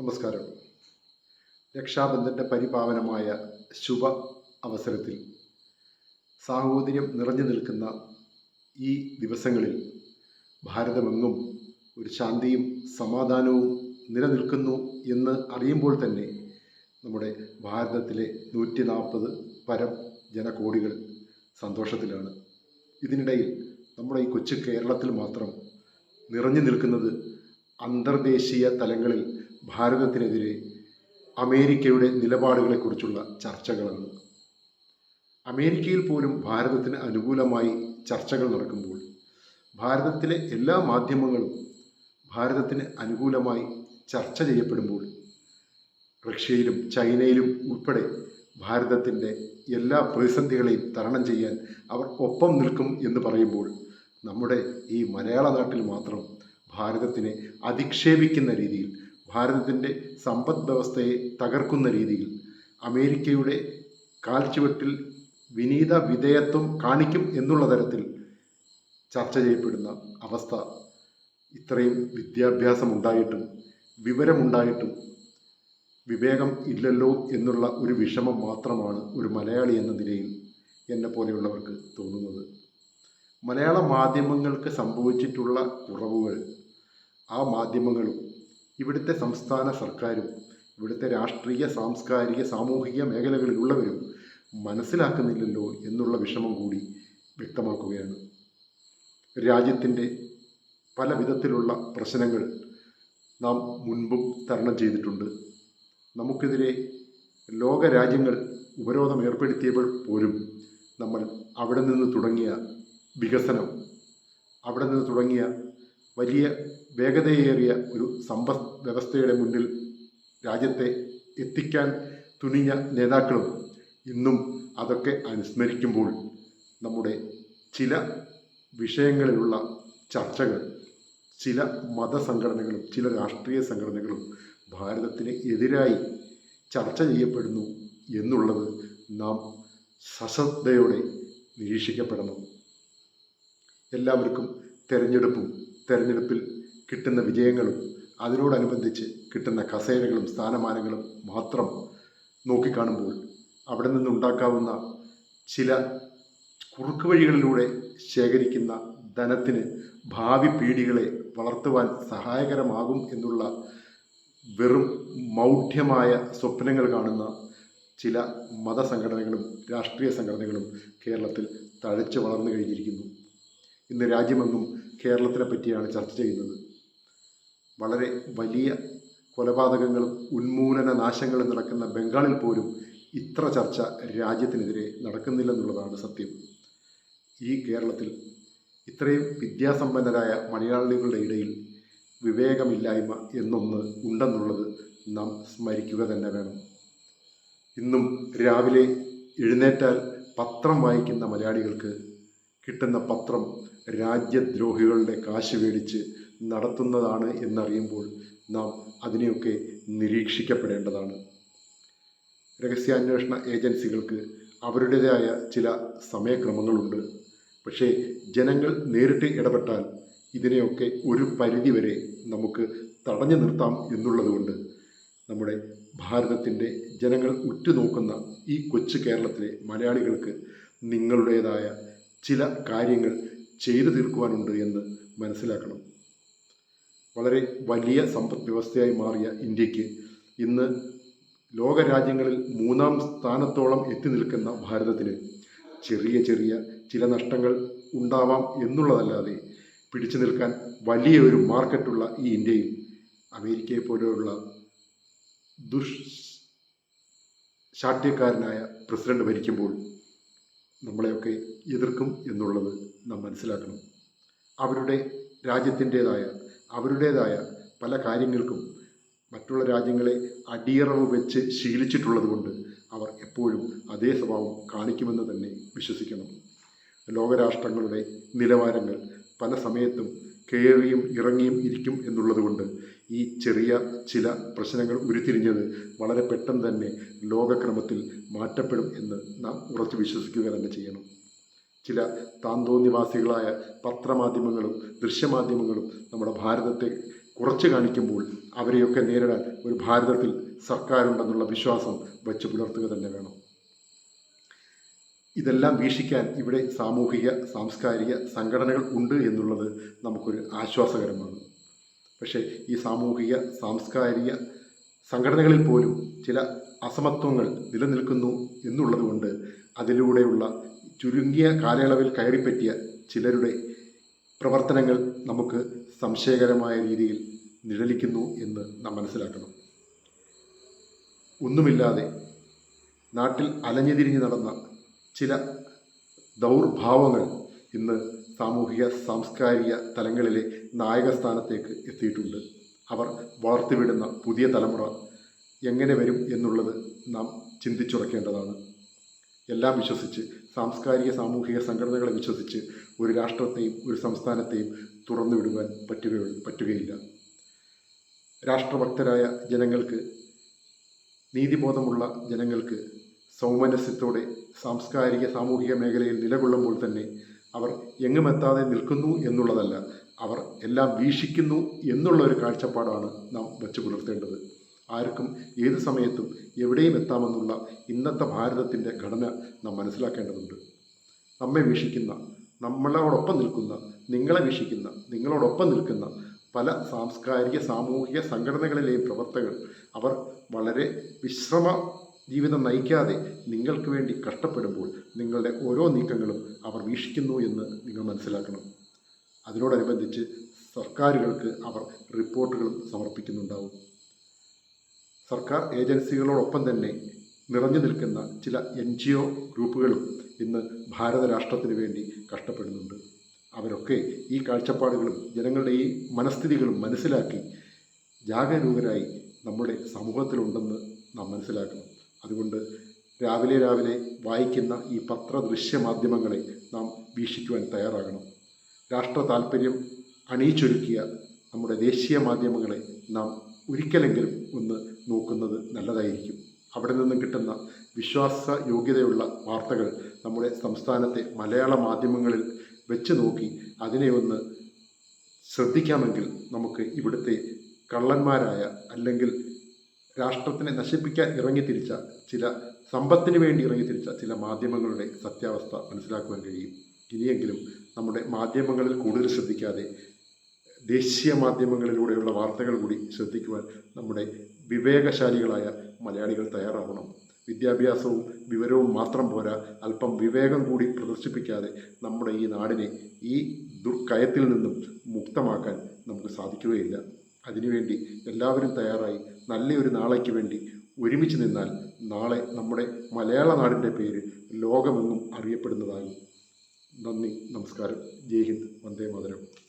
നമസ്കാരം. രക്ഷാബന്ധന്റെ പരിപാവനമായ ശുഭ അവസരത്തിൽ സാഹോദര്യം നിറഞ്ഞു നിൽക്കുന്ന ഈ ദിവസങ്ങളിൽ ഭാരതമെങ്ങും ഒരു ശാന്തിയും സമാധാനവും നിലനിൽക്കുന്നു എന്ന് അറിയുമ്പോൾ തന്നെ നമ്മുടെ ഭാരതത്തിലെ നൂറ്റി നാൽപ്പത് പരം ജനകോടികൾ സന്തോഷത്തിലാണ്. ഇതിനിടയിൽ നമ്മുടെ ഈ കൊച്ചു കേരളത്തിൽ മാത്രം നിറഞ്ഞു നിൽക്കുന്നത് അന്തർദേശീയ തലങ്ങളിൽ ഭാരതത്തിനെതിരെ അമേരിക്കയുടെ നിലപാടുകളെക്കുറിച്ചുള്ള ചർച്ചകളാണ്. അമേരിക്കയിൽ പോലും ഭാരതത്തിന് അനുകൂലമായി ചർച്ചകൾ നടക്കുമ്പോൾ ഭാരതത്തിലെ എല്ലാ മാധ്യമങ്ങളും ഭാരതത്തിന് അനുകൂലമായി ചർച്ച ചെയ്യപ്പെടുമ്പോൾ റഷ്യയിലും ചൈനയിലും ഉൾപ്പെടെ ഭാരതത്തിന്റെ എല്ലാ പ്രതിസന്ധികളെയും തരണം ചെയ്യാൻ അവർ ഒപ്പം നിൽക്കും എന്ന് പറയുമ്പോൾ നമ്മുടെ ഈ മലയാള നാട്ടിൽ മാത്രം ഭാരതത്തിനെ അധിക്ഷേപിക്കുന്ന രീതിയിൽ ഭാരതത്തിന്റെ സമ്പദ് വ്യവസ്ഥയെ തകർക്കുന്ന രീതിയിൽ അമേരിക്കയുടെ കാൽച്ചുവട്ടിൽ വിനീത വിധേയത്വം കാണിക്കും എന്നുള്ള തരത്തിൽ ചർച്ച ചെയ്യപ്പെടുന്ന അവസ്ഥ ഇത്രയും വിദ്യാഭ്യാസം ഉണ്ടായിട്ടും വിവരമുണ്ടായിട്ടും വിവേകം ഇല്ലല്ലോ എന്നുള്ള ഒരു വിഷമം മാത്രമാണ് ഒരു മലയാളി എന്ന നിലയിൽ എന്നെ പോലെയുള്ളവർക്ക് തോന്നുന്നത്. മലയാള മാധ്യമങ്ങൾക്ക് സംഭവിച്ചിട്ടുള്ള കുറവുകൾ ആ മാധ്യമങ്ങളും ഇവിടുത്തെ സംസ്ഥാന സർക്കാരും ഇവിടുത്തെ രാഷ്ട്രീയ സാംസ്കാരിക സാമൂഹിക മേഖലകളിലുള്ളവരും മനസ്സിലാക്കുന്നില്ലല്ലോ എന്നുള്ള വിഷമം കൂടി വ്യക്തമാക്കുകയാണ്. രാജ്യത്തിന്റെ പല വിധത്തിലുള്ള പ്രശ്നങ്ങൾ നാം മുൻപും തരണം ചെയ്തിട്ടുണ്ട്. നമുക്കെതിരെ ലോകരാജ്യങ്ങൾ ഉപരോധം ഏർപ്പെടുത്തിയപ്പോൾ പോലും നമ്മൾ അവിടെ നിന്ന് തുടങ്ങിയ വികസനം അവിടെ നിന്ന് തുടങ്ങിയ വലിയ വേഗതയേറിയ ഒരു സമ്പദ് വ്യവസ്ഥയുടെ മുന്നിൽ രാജ്യത്തെ എത്തിക്കാൻ തുനിഞ്ഞ നേതാക്കളും ഇന്നും അതൊക്കെ അനുസ്മരിക്കുമ്പോൾ നമ്മുടെ ചില വിഷയങ്ങളിലുള്ള ചർച്ചകൾ ചില മതസംഘടനകളും ചില രാഷ്ട്രീയ സംഘടനകളും ഭാരതത്തിന് എതിരായി ചർച്ച ചെയ്യപ്പെടുന്നു എന്നുള്ളത് നാം സശ്രദ്ധയോടെ നിരീക്ഷിക്കപ്പെടണം. എല്ലാവർക്കും തിരഞ്ഞെടുപ്പും തിരഞ്ഞെടുപ്പിൽ കിട്ടുന്ന വിജയങ്ങളും അതിനോടനുബന്ധിച്ച് കിട്ടുന്ന കസേരകളും സ്ഥാനമാനങ്ങളും മാത്രം നോക്കിക്കാണുമ്പോൾ അവിടെ നിന്നുണ്ടാക്കാവുന്ന ചില കുറുക്ക് വഴികളിലൂടെ ശേഖരിക്കുന്ന ധനത്തിന് ഭാവി പീഡികളെ വളർത്തുവാൻ സഹായകരമാകും എന്നുള്ള വെറും മൗഢ്യമായ സ്വപ്നങ്ങൾ കാണുന്ന ചില മതസംഘടനകളും രാഷ്ട്രീയ സംഘടനകളും കേരളത്തിൽ തഴച്ചു വളർന്നു കഴിഞ്ഞിരിക്കുന്നു. ഇന്ന് രാജ്യമെങ്ങും കേരളത്തിനെ പറ്റിയാണ് ചർച്ച ചെയ്യുന്നത്. വളരെ വലിയ കൊലപാതകങ്ങളും ഉന്മൂലന നാശങ്ങളും നടക്കുന്ന ബംഗാളിൽ പോലും ഇത്ര ചർച്ച രാജ്യത്തിനെതിരെ നടക്കുന്നില്ലെന്നുള്ളതാണ് സത്യം. ഈ കേരളത്തിൽ ഇത്രയും വിദ്യാസമ്പന്നരായ മലയാളികളുടെ ഇടയിൽ വിവേകമില്ലായ്മ എന്നൊന്ന് ഉണ്ടെന്നുള്ളത് നാം സ്മരിക്കുക തന്നെ വേണം. ഇന്നും രാവിലെ എഴുന്നേറ്റാൽ പത്രം വായിക്കുന്ന മലയാളികൾക്ക് കിട്ടുന്ന പത്രം രാജ്യദ്രോഹികളുടെ കാശ് മേടിച്ച് നടത്തുന്നതാണ് എന്നറിയുമ്പോൾ നാം അതിനെയൊക്കെ നിരീക്ഷിക്കപ്പെടേണ്ടതാണ്. രഹസ്യാന്വേഷണ ഏജൻസികൾക്ക് അവരുടേതായ ചില സമയക്രമങ്ങളുണ്ട്. പക്ഷേ ജനങ്ങൾ നേരിട്ട് ഇടപെട്ടാൽ ഇതിനെയൊക്കെ ഒരു പരിധിവരെ നമുക്ക് തടഞ്ഞു നിർത്താം എന്നുള്ളതുകൊണ്ട് നമ്മുടെ ഭാരതത്തിന്റെ ജനങ്ങൾ ഉറ്റുനോക്കുന്ന ഈ കൊച്ചു കേരളത്തിലെ മലയാളികൾക്ക് നിങ്ങളുടേതായ ചില കാര്യങ്ങൾ ചെയ്തു തീർക്കുവാനുണ്ട് എന്ന് മനസ്സിലാക്കണം. വളരെ വലിയ സമ്പദ് വ്യവസ്ഥയായി മാറിയ ഇന്ത്യയ്ക്ക് ഇന്ന് ലോകരാജ്യങ്ങളിൽ മൂന്നാം സ്ഥാനത്തോളം എത്തി നിൽക്കുന്ന ഭാരതത്തിന് ചെറിയ ചെറിയ ചില നഷ്ടങ്ങൾ ഉണ്ടാവാം എന്നുള്ളതല്ലാതെ പിടിച്ചു നിൽക്കാൻ വലിയ ഒരു മാർക്കറ്റുള്ള ഈ ഇന്ത്യയിൽ അമേരിക്കയെ പോലെയുള്ള ദുഷ് ശാഠ്യക്കാരനായ പ്രസിഡന്റ് ഭരിക്കുമ്പോൾ നമ്മളെയൊക്കെ എതിർക്കും എന്നുള്ളത് നാം മനസ്സിലാക്കണം. അവരുടെ രാജ്യത്തിന്റേതായ അവരുടേതായ പല കാര്യങ്ങൾക്കും മറ്റുള്ള രാജ്യങ്ങളെ അടിയറവ് വെച്ച് ശീലിച്ചിട്ടുള്ളത് കൊണ്ട് അവർ എപ്പോഴും അതേ സ്വഭാവം കാണിക്കുമെന്ന് തന്നെ വിശ്വസിക്കണം. ലോകരാഷ്ട്രങ്ങളുടെ നിലവാരങ്ങൾ പല സമയത്തും കയറിയും ഇറങ്ങിയും ഇരിക്കും എന്നുള്ളതുകൊണ്ട് ഈ ചെറിയ ചില പ്രശ്നങ്ങൾ ഉരുത്തിരിഞ്ഞത് വളരെ പെട്ടെന്ന് തന്നെ ലോകക്രമത്തിൽ മാറ്റപ്പെടും എന്ന് നാം ഉറച്ചു വിശ്വസിക്കുക തന്നെ ചെയ്യണം. ചില താന്തോന്നിവാസികളായ പത്രമാധ്യമങ്ങളും ദൃശ്യമാധ്യമങ്ങളും നമ്മുടെ ഭാരതത്തെ കുറച്ച് കാണിക്കുമ്പോൾ അവരെയൊക്കെ നേരിടാൻ ഒരു ഭാരതത്തിൽ സർക്കാരുണ്ടെന്നുള്ള വിശ്വാസം വച്ച് പുലർത്തുക തന്നെ വേണം. ഇതെല്ലാം വീക്ഷിക്കാൻ ഇവിടെ സാമൂഹിക സാംസ്കാരിക സംഘടനകൾ ഉണ്ട് എന്നുള്ളത് നമുക്കൊരു ആശ്വാസകരമാണ്. പക്ഷേ ഈ സാമൂഹിക സാംസ്കാരിക സംഘടനകളിൽ പോലും ചില അസമത്വങ്ങൾ നിലനിൽക്കുന്നു എന്നുള്ളതുകൊണ്ട് അതിലൂടെയുള്ള ചുരുങ്ങിയ കാലയളവിൽ കയറിപ്പറ്റിയ ചിലരുടെ പ്രവർത്തനങ്ങൾ നമുക്ക് സംശയകരമായ രീതിയിൽ നിഴലിക്കുന്നു എന്ന് നാം മനസ്സിലാക്കണം. ഒന്നുമില്ലാതെ നാട്ടിൽ അലഞ്ഞുതിരിഞ്ഞ് നടന്ന ചില ദൗർഭാവങ്ങൾ ഇന്ന് സാമൂഹിക സാംസ്കാരിക തലങ്ങളിലെ നായകസ്ഥാനത്തേക്ക് എത്തിയിട്ടുണ്ട്. അവർ വളർത്തിവിടുന്ന പുതിയ തലമുറ എങ്ങനെ വരും എന്നുള്ളത് നാം ചിന്തിച്ചുറക്കേണ്ടതാണ്. എല്ലാം വിശ്വസിച്ച് സാംസ്കാരിക സാമൂഹിക സംഘടനകളെ വിശ്വസിച്ച് ഒരു രാഷ്ട്രത്തെയും ഒരു സംസ്ഥാനത്തെയും തുറന്നു വിടുവാൻ പറ്റുക പറ്റുകയില്ല. രാഷ്ട്രഭക്തരായ ജനങ്ങൾക്ക് നീതിബോധമുള്ള ജനങ്ങൾക്ക് സൗമനസ്യത്തോടെ സാംസ്കാരിക സാമൂഹിക മേഖലയിൽ നിലകൊള്ളുമ്പോൾ തന്നെ അവർ എങ്ങുമെത്താതെ നിൽക്കുന്നു എന്നുള്ളതല്ല അവർ എല്ലാം വീക്ഷിക്കുന്നു എന്നുള്ള ഒരു കാഴ്ചപ്പാടാണ് നാം വച്ചു പുലർത്തേണ്ടത്. ആർക്കും ഏത് സമയത്തും എവിടെയും എത്താമെന്നുള്ള ഇന്നത്തെ ഭാരതത്തിന്റെ ഘടന നാം മനസ്സിലാക്കേണ്ടതുണ്ട്. നമ്മെ വീക്ഷിക്കുന്ന നമ്മളോടൊപ്പം നിൽക്കുന്ന നിങ്ങളെ വീക്ഷിക്കുന്ന നിങ്ങളോടൊപ്പം നിൽക്കുന്ന പല സാംസ്കാരിക സാമൂഹിക സംഘടനകളിലെയും പ്രവർത്തകർ അവർ വളരെ വിശ്രമ ജീവിതം നയിക്കാതെ നിങ്ങൾക്ക് വേണ്ടി കഷ്ടപ്പെടുമ്പോൾ നിങ്ങളുടെ ഓരോ നീക്കങ്ങളും അവർ വീക്ഷിക്കുന്നു എന്ന് നിങ്ങൾ മനസ്സിലാക്കണം. അതിനോടനുബന്ധിച്ച് സർക്കാരുകൾക്ക് അവർ റിപ്പോർട്ടുകളും സമർപ്പിക്കുന്നുണ്ടാവും. സർക്കാർ ഏജൻസികളോടൊപ്പം തന്നെ നിറഞ്ഞു നിൽക്കുന്ന ചില എൻ ജി ഒ ഗ്രൂപ്പുകളും ഇന്ന് ഭാരത രാഷ്ട്രത്തിന് വേണ്ടി കഷ്ടപ്പെടുന്നുണ്ട്. അവരൊക്കെ ഈ കാഴ്ചപ്പാടുകളും ജനങ്ങളുടെ ഈ മനസ്ഥിതികളും മനസ്സിലാക്കി ജാഗരൂകരായി നമ്മുടെ സമൂഹത്തിലുണ്ടെന്ന് നാം മനസ്സിലാക്കണം. അതുകൊണ്ട് രാവിലെ രാവിലെ വായിക്കുന്ന ഈ പത്ര ദൃശ്യ മാധ്യമങ്ങളെ നാം വീക്ഷിക്കുവാൻ തയ്യാറാകണം. രാഷ്ട്ര താല്പര്യം അണിയിച്ചൊരുക്കിയ നമ്മുടെ ദേശീയ മാധ്യമങ്ങളെ നാം ഒരിക്കലെങ്കിലും ഒന്ന് നോക്കുന്നത് നല്ലതായിരിക്കും. അവിടെ നിന്നും കിട്ടുന്ന വിശ്വാസ യോഗ്യതയുള്ള വാർത്തകൾ നമ്മുടെ സംസ്ഥാനത്തെ മലയാള മാധ്യമങ്ങളിൽ വെച്ച് നോക്കി അതിനെ ഒന്ന് ശ്രദ്ധിക്കാമെങ്കിൽ നമുക്ക് ഇവിടുത്തെ കള്ളന്മാരായ അല്ലെങ്കിൽ രാഷ്ട്രത്തിനെ നശിപ്പിക്കാൻ ഇറങ്ങിത്തിരിച്ച ചില സമ്പത്തിന് വേണ്ടി ഇറങ്ങിത്തിരിച്ച ചില മാധ്യമങ്ങളുടെ സത്യാവസ്ഥ മനസ്സിലാക്കുവാൻ കഴിയും. ഇനിയെങ്കിലും നമ്മുടെ മാധ്യമങ്ങളിൽ കൂടുതൽ ശ്രദ്ധിക്കാതെ ദേശീയ മാധ്യമങ്ങളിലൂടെയുള്ള വാർത്തകൾ കൂടി ശ്രദ്ധിക്കുവാൻ നമ്മുടെ വിവേകശാലികളായ മലയാളികൾ തയ്യാറാവണം. വിദ്യാഭ്യാസവും വിവരവും മാത്രം പോരാ അല്പം വിവേകം കൂടി പ്രദർശിപ്പിക്കാതെ നമ്മുടെ ഈ നാടിനെ ഈ ദുർക്കയത്തിൽ നിന്നും മുക്തമാക്കാൻ നമുക്ക് സാധിക്കുകയില്ല. അതിനുവേണ്ടി എല്ലാവരും തയ്യാറായി നല്ലൊരു നാളേക്ക് വേണ്ടി ഒരുമിച്ച് നിന്നാൽ നാളെ നമ്മുടെ മലയാള നാടിന്റെ പേര് ലോകമെങ്ങും അറിയപ്പെടുന്നതാകും. നന്ദി നമസ്കാരം. ജയ് ഹിന്ദ്. വന്ദേ മാതരം.